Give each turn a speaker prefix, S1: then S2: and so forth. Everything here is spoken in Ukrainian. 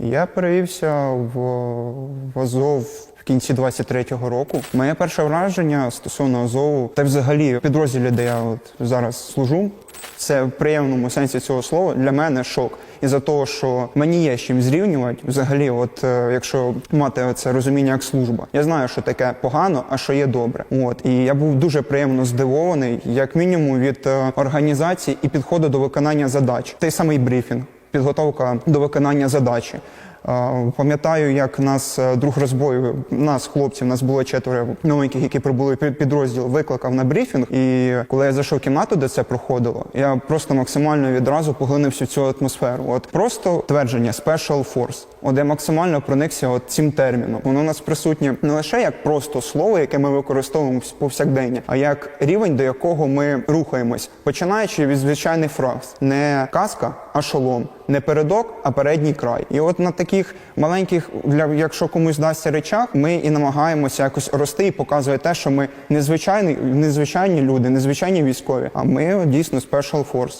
S1: Я перевівся в, в Азов в кінці 23-го року. Моє перше враження стосовно Азову, та взагалі в підрозділі, де я от зараз служу, це в приємному сенсі цього слова для мене шок. Із-за того, що мені є з чим зрівнювати, взагалі, от е, якщо мати це розуміння як служба, я знаю, що таке погано, а що є добре. От і я був дуже приємно здивований, як мінімум, від е, організації і підходу до виконання задач. Той самий брифінг, підготовка до виконання задачі. Пам'ятаю, як нас е, друг розбою, нас, хлопців, нас було четверо новеньких, які прибули під підрозділ, викликав на брифінг. І коли я зайшов в кімнату, де це проходило, я просто максимально відразу поглинув всю цю атмосферу. От просто твердження Special Force, от я максимально проникся от цим терміном. Воно у нас присутнє не лише як просто слово, яке ми використовуємо повсякдення, а як рівень, до якого ми рухаємось, починаючи від звичайних фраз, не казка, а шолом, не передок, а передній край. І от на таких маленьких, для якщо комусь дасться речах, ми і намагаємося якось рости і показувати те, що ми незвичайні, незвичайні люди, незвичайні військові, а ми дійсно Special Force.